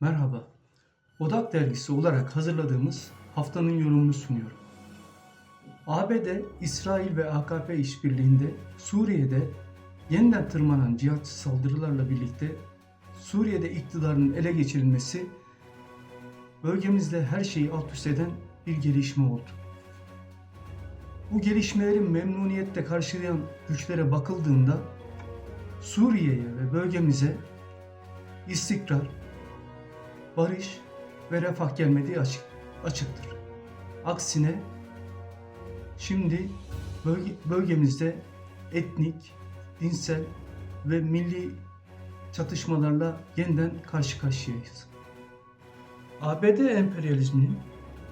Merhaba. Odak dergisi olarak hazırladığımız haftanın yorumunu sunuyorum. ABD, İsrail ve AKP işbirliğinde Suriye'de yeniden tırmanan cihatçı saldırılarla birlikte Suriye'de iktidarın ele geçirilmesi bölgemizde her şeyi alt üst eden bir gelişme oldu. Bu gelişmeleri memnuniyetle karşılayan güçlere bakıldığında Suriye'ye ve bölgemize istikrar, barış ve refah gelmediği açık, açıktır. Aksine şimdi bölge, bölgemizde etnik, dinsel ve milli çatışmalarla yeniden karşı karşıyayız. ABD emperyalizminin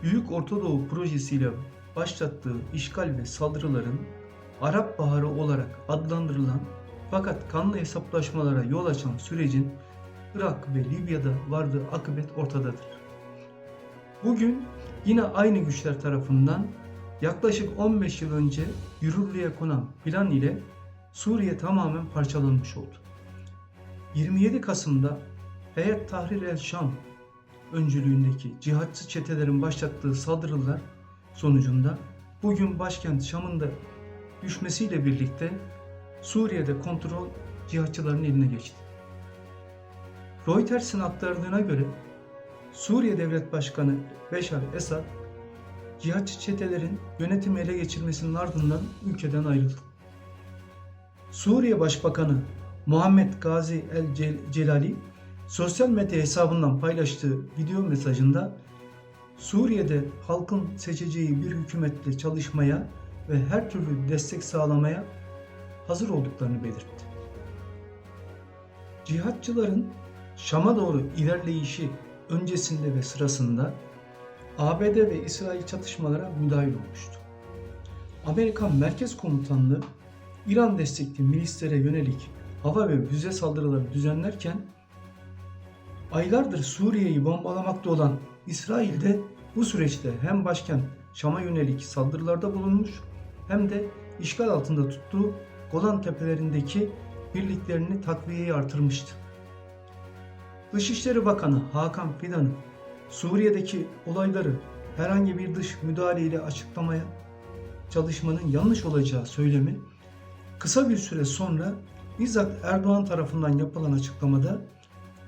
Büyük Orta Doğu projesiyle başlattığı işgal ve saldırıların Arap Baharı olarak adlandırılan fakat kanlı hesaplaşmalara yol açan sürecin Irak ve Libya'da vardığı akıbet ortadadır. Bugün yine aynı güçler tarafından yaklaşık 15 yıl önce yürürlüğe konan plan ile Suriye tamamen parçalanmış oldu. 27 Kasım'da Heyet Tahrir el Şam öncülüğündeki cihatçı çetelerin başlattığı saldırılar sonucunda bugün başkent Şam'ın da düşmesiyle birlikte Suriye'de kontrol cihatçıların eline geçti. Reuters'ın aktardığına göre Suriye Devlet Başkanı Beşar Esad cihatçı çetelerin yönetimi ele geçirmesinin ardından ülkeden ayrıldı. Suriye Başbakanı Muhammed Gazi El Cel- Celali sosyal medya hesabından paylaştığı video mesajında Suriye'de halkın seçeceği bir hükümetle çalışmaya ve her türlü destek sağlamaya hazır olduklarını belirtti. Cihatçıların Şam'a doğru ilerleyişi öncesinde ve sırasında ABD ve İsrail çatışmalara müdahil olmuştu. Amerikan Merkez Komutanlığı İran destekli milislere yönelik hava ve füze saldırıları düzenlerken aylardır Suriye'yi bombalamakta olan İsrail de bu süreçte hem başkent Şam'a yönelik saldırılarda bulunmuş hem de işgal altında tuttuğu Golan tepelerindeki birliklerini takviyeyi artırmıştı. Dışişleri Bakanı Hakan Fidan'ın Suriye'deki olayları herhangi bir dış müdahale ile açıklamaya çalışmanın yanlış olacağı söylemi kısa bir süre sonra bizzat Erdoğan tarafından yapılan açıklamada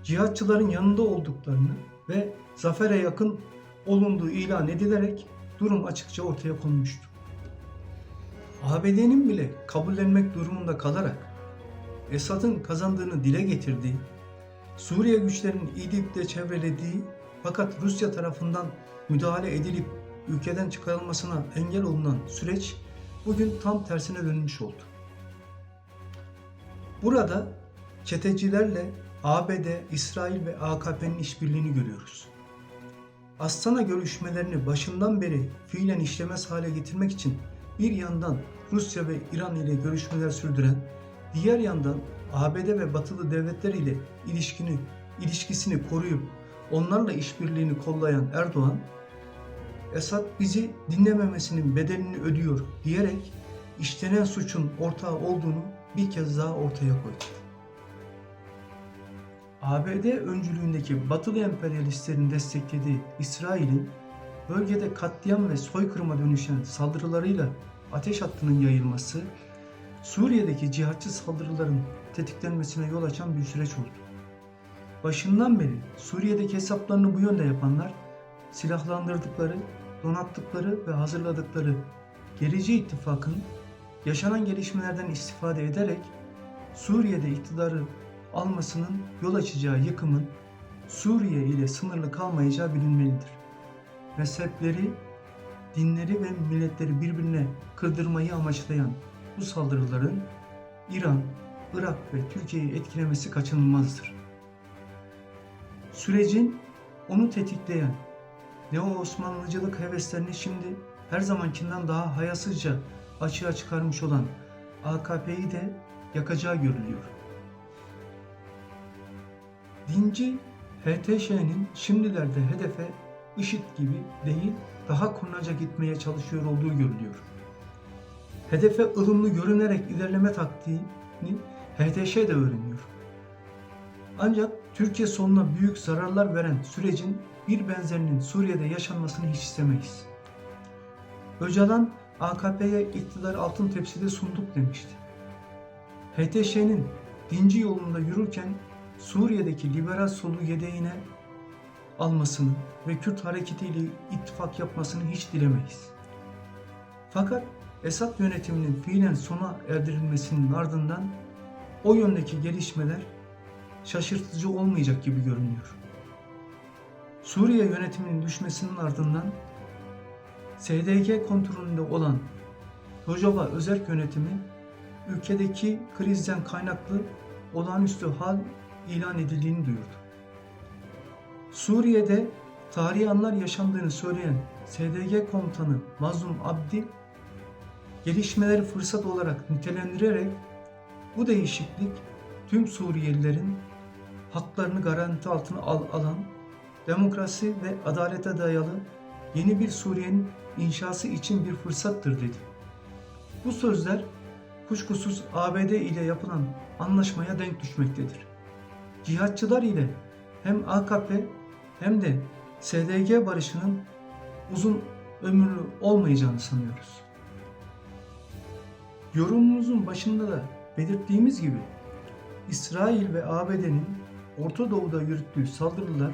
cihatçıların yanında olduklarını ve zafere yakın olunduğu ilan edilerek durum açıkça ortaya konmuştu. ABD'nin bile kabullenmek durumunda kalarak Esad'ın kazandığını dile getirdiği, Suriye güçlerinin İdlib'de çevrelediği fakat Rusya tarafından müdahale edilip ülkeden çıkarılmasına engel olunan süreç bugün tam tersine dönmüş oldu. Burada çetecilerle ABD, İsrail ve AKP'nin işbirliğini görüyoruz. Astana görüşmelerini başından beri fiilen işlemez hale getirmek için bir yandan Rusya ve İran ile görüşmeler sürdüren, diğer yandan ABD ve batılı devletler ile ilişkini ilişkisini koruyup onlarla işbirliğini kollayan Erdoğan, Esad bizi dinlememesinin bedelini ödüyor diyerek işlenen suçun ortağı olduğunu bir kez daha ortaya koydu. ABD öncülüğündeki batılı emperyalistlerin desteklediği İsrail'in bölgede katliam ve soykırıma dönüşen saldırılarıyla ateş hattının yayılması, Suriye'deki cihatçı saldırıların tetiklenmesine yol açan bir süreç oldu. Başından beri Suriye'deki hesaplarını bu yönde yapanlar, silahlandırdıkları, donattıkları ve hazırladıkları Geleceği İttifakı'nın yaşanan gelişmelerden istifade ederek Suriye'de iktidarı almasının yol açacağı yıkımın Suriye ile sınırlı kalmayacağı bilinmelidir. Mezhepleri, dinleri ve milletleri birbirine kırdırmayı amaçlayan bu saldırıların İran, Irak ve Türkiye'yi etkilemesi kaçınılmazdır. Sürecin onu tetikleyen Neo-Osmanlıcılık heveslerini şimdi her zamankinden daha hayasızca açığa çıkarmış olan AKP'yi de yakacağı görülüyor. Dinci HTŞ'nin şimdilerde hedefe IŞİD gibi değil daha kurnaca gitmeye çalışıyor olduğu görülüyor. Hedefe ılımlı görünerek ilerleme taktiğini HTŞ de öğreniyor. Ancak Türkiye soluna büyük zararlar veren sürecin bir benzerinin Suriye'de yaşanmasını hiç istemeyiz. Öcalan AKP'ye iktidar altın tepside sunduk demişti. HTŞ'nin dinci yolunda yürürken Suriye'deki liberal solu yedeğine almasını ve Kürt hareketiyle ittifak yapmasını hiç dilemeyiz. Fakat Esad yönetiminin fiilen sona erdirilmesinin ardından o yöndeki gelişmeler şaşırtıcı olmayacak gibi görünüyor. Suriye yönetiminin düşmesinin ardından SDG kontrolünde olan Rojava özerk yönetimi ülkedeki krizden kaynaklı olağanüstü hal ilan edildiğini duyurdu. Suriye'de tarihi anlar yaşandığını söyleyen SDG komutanı Mazlum Abdi gelişmeleri fırsat olarak nitelendirerek bu değişiklik tüm Suriyelilerin haklarını garanti altına al alan demokrasi ve adalete dayalı yeni bir Suriye'nin inşası için bir fırsattır dedi. Bu sözler kuşkusuz ABD ile yapılan anlaşmaya denk düşmektedir. Cihatçılar ile hem AKP hem de SDG barışının uzun ömürlü olmayacağını sanıyoruz. Yorumumuzun başında da belirttiğimiz gibi İsrail ve ABD'nin Orta Doğu'da yürüttüğü saldırılar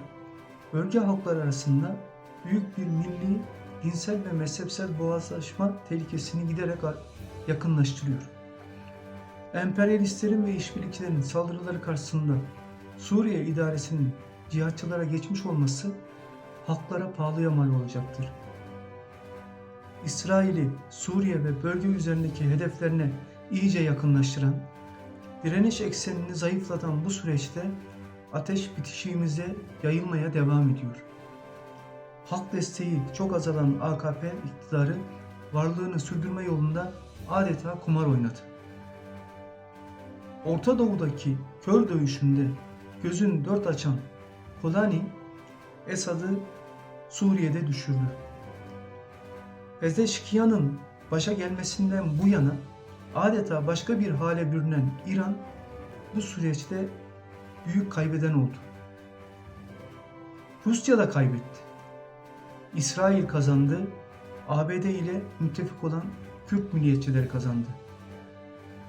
bölge halkları arasında büyük bir milli, dinsel ve mezhepsel boğazlaşma tehlikesini giderek yakınlaştırıyor. Emperyalistlerin ve işbirlikçilerin saldırıları karşısında Suriye idaresinin cihatçılara geçmiş olması halklara pahalıya mal olacaktır. İsrail'i Suriye ve bölge üzerindeki hedeflerine iyice yakınlaştıran, direniş eksenini zayıflatan bu süreçte ateş bitişiğimize yayılmaya devam ediyor. Halk desteği çok azalan AKP iktidarı varlığını sürdürme yolunda adeta kumar oynadı. Orta Doğu'daki kör dövüşünde gözün dört açan Kolani Esad'ı Suriye'de düşürdü. Pezeşkiyan'ın başa gelmesinden bu yana adeta başka bir hale bürünen İran bu süreçte büyük kaybeden oldu. Rusya da kaybetti. İsrail kazandı, ABD ile müttefik olan Kürt milliyetçileri kazandı.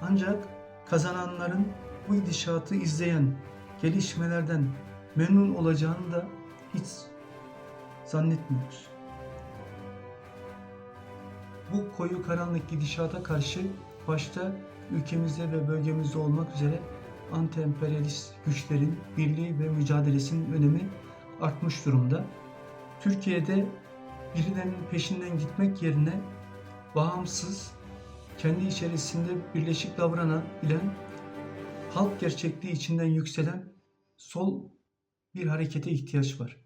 Ancak kazananların bu gidişatı izleyen gelişmelerden memnun olacağını da hiç zannetmiyoruz. Bu koyu karanlık gidişata karşı başta ülkemizde ve bölgemizde olmak üzere anti-emperyalist güçlerin birliği ve mücadelesinin önemi artmış durumda. Türkiye'de birilerinin peşinden gitmek yerine bağımsız, kendi içerisinde birleşik davranabilen, halk gerçekliği içinden yükselen sol bir harekete ihtiyaç var.